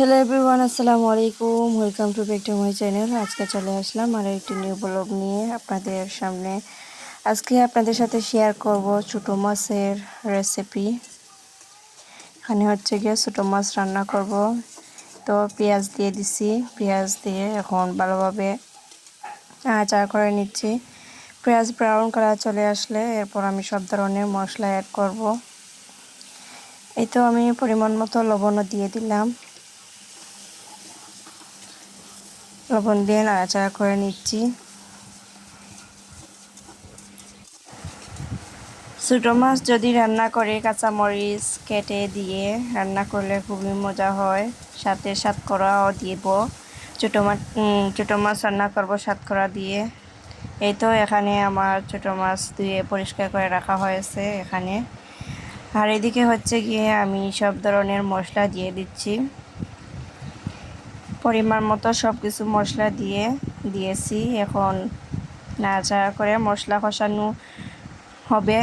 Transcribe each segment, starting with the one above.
Hello everyone আসসালামু আলাইকুম welcome to back to my channel আজকে চলে আসলাম আর একটি নিউ ব্লগ নিয়ে আপনাদের সামনে। আজকে আপনাদের সাথে শেয়ার করব ছোটো মাছের রেসিপি এখানে হচ্ছে গিয়ে ছোটো মাছ রান্না করব। তো পেঁয়াজ দিয়ে দিছি। পেঁয়াজ দিয়ে এখন ভালোভাবে আচার করে নিচ্ছি। পেঁয়াজ ব্রাউন কালার চলে আসলে এরপর আমি সব ধরনের মশলা অ্যাড করব। এই তো আমি পরিমাণ মতো লবণও দিয়ে দিলাম। লবণ দিয়ে নাড়াচাড়া করে নিচ্ছি। ছোটো মাছ যদি রান্না করে কাঁচামরিচ কেটে দিয়ে রান্না করলে খুবই মজা হয়। সাথে সাতকরাও দিব। ছোটো মাছ ছোটো মাছ রান্না করব সাতকরা দিয়ে। এই তো এখানে আমার ছোটো মাছ ধুয়ে পরিষ্কার করে রাখা হয়েছে এখানে। আর এদিকে হচ্ছে গিয়ে আমি সব ধরনের মশলা দিয়ে দিচ্ছি। পরিমাণ মতো সব কিছু মশলা দিয়ে দিয়েছি। এখন নাড়াচাড়া করে মশলা কষানো হবে।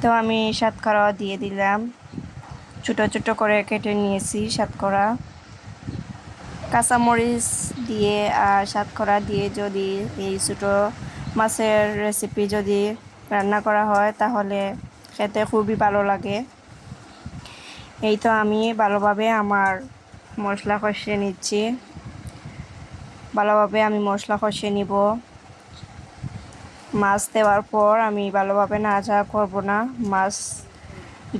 তো আমি সাতকরা দিয়ে দিলাম। ছোটো ছোটো করে কেটে নিয়েছি সাতকরা। কাঁচামরিচ দিয়ে আর সাতকরা দিয়ে যদি এই ছোটো মাছের রেসিপি যদি রান্না করা হয়, তাহলে খেতে খুবই ভালো লাগে। এই তো আমি ভালোভাবে আমার মশলা কষিয়ে নিচ্ছি। ভালোভাবে আমি মশলা কষিয়ে নিব। মাছ দেওয়ার পর আমি ভালোভাবে নাড়াচাড়া করব না। মাছ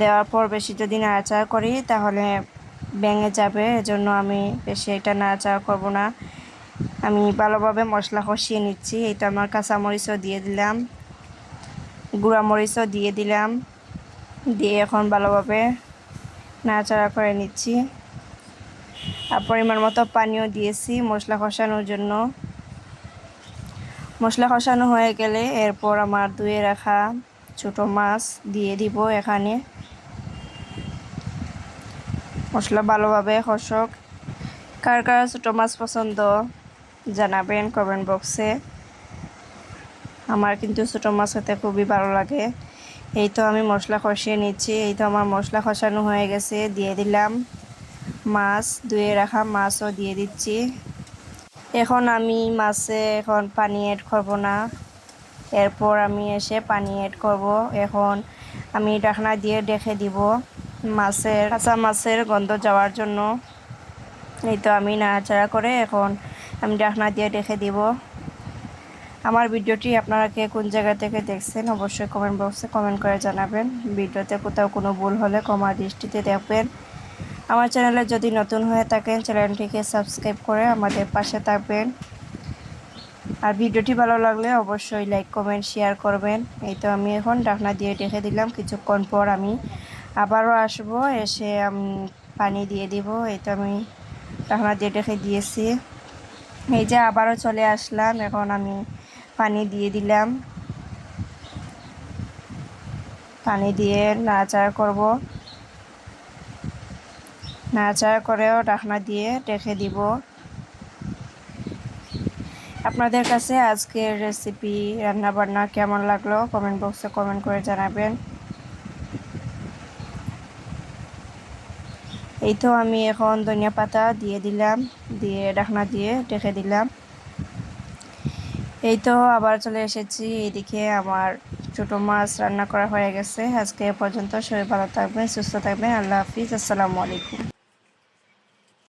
দেওয়ার পর বেশি যদি নাড়াচাড়া করি তাহলে ভেঙে যাবে, এজন্য আমি বেশি এটা নাড়াচাড়া করব না। আমি ভালোভাবে মশলা কষিয়ে নিচ্ছি। এটা আমার কাঁচামরিচও দিয়ে দিলাম। গুঁড়ামরিচও দিয়ে দিলাম। দিয়ে এখন ভালোভাবে নাড়াচাড়া করে নিচ্ছি। আর পরিমাণ মতো পানিও দিয়েছি মশলা কষানোর জন্য। মশলা কষানো হয়ে গেলে এরপর আমার ধুয়ে রাখা ছোটো মাছ দিয়ে দিব এখানে। মশলা ভালোভাবে কষক। কার কার ছোটো মাছ পছন্দ জানাবেন কমেন্ট বক্সে আমার কিন্তু ছোটো মাছ খেতে খুবই ভালো লাগে। এই তো আমি মশলা কষিয়ে নিচ্ছি। এই তো আমার মশলা কষানো হয়ে গেছে, দিয়ে দিলাম মাছ, ধুয়ে রাখা মাছও দিয়ে দিচ্ছি। এখন আমি মাছে এখন পানি অ্যাড করব না। এরপর আমি এসে পানি অ্যাড করব। এখন আমি ডাকনা দিয়ে ডেকে দিব মাছের, কাঁচা মাছের গন্ধ যাওয়ার জন্য। এই তো আমি নাড়াচাড়া করে এখন আমি ডাকনা দিয়ে ডেকে দিব। আমার ভিডিওটি আপনারা কে কোন জায়গা থেকে দেখছেন অবশ্যই কমেন্ট বক্সে কমেন্ট করে জানাবেন। ভিডিওতে কোথাও কোনো ভুল হলে কমা দৃষ্টিতে দেখবেন। আমার চ্যানেলে যদি নতুন হয়ে থাকেন চ্যানেলটিকে সাবস্ক্রাইব করে আমাদের পাশে থাকবেন। আর ভিডিওটি ভালো লাগলে অবশ্যই লাইক কমেন্ট শেয়ার করবেন। এই তো আমি এখন ডাকনা দিয়ে রেখে দিলাম। কিছুক্ষণ পর আমি আবারও আসব, এসে পানি দিয়ে দিব। এই তো আমি ডাকনা দিয়ে রেখে দিয়েছি। এই যে আবারও চলে আসলাম। এখন আমি পানি দিয়ে দিলাম। পানি দিয়ে নাড়াচাড়া করব। নাড়াচাড়া করেও ঢাকনা দিয়ে রেখে দিব। আপনাদের কাছে আজকের রেসিপি রান্নাবান্না কেমন লাগল কমেন্ট বক্সে কমেন্ট করে জানাবেন। এই তো আমি এখন ধনিয়া পাতা দিয়ে দিলাম, দিয়ে ঢাকনা দিয়ে রেখে দিলাম। এই তো আবার চলে এসেছি। এদিকে আমার ছোট মাছ রান্না করা হয়ে গেছে। আজকে পর্যন্ত সবাই ভালো থাকবেন, সুস্থ থাকবেন। আল্লাহ হাফিজ। আসসালামু আলাইকুম।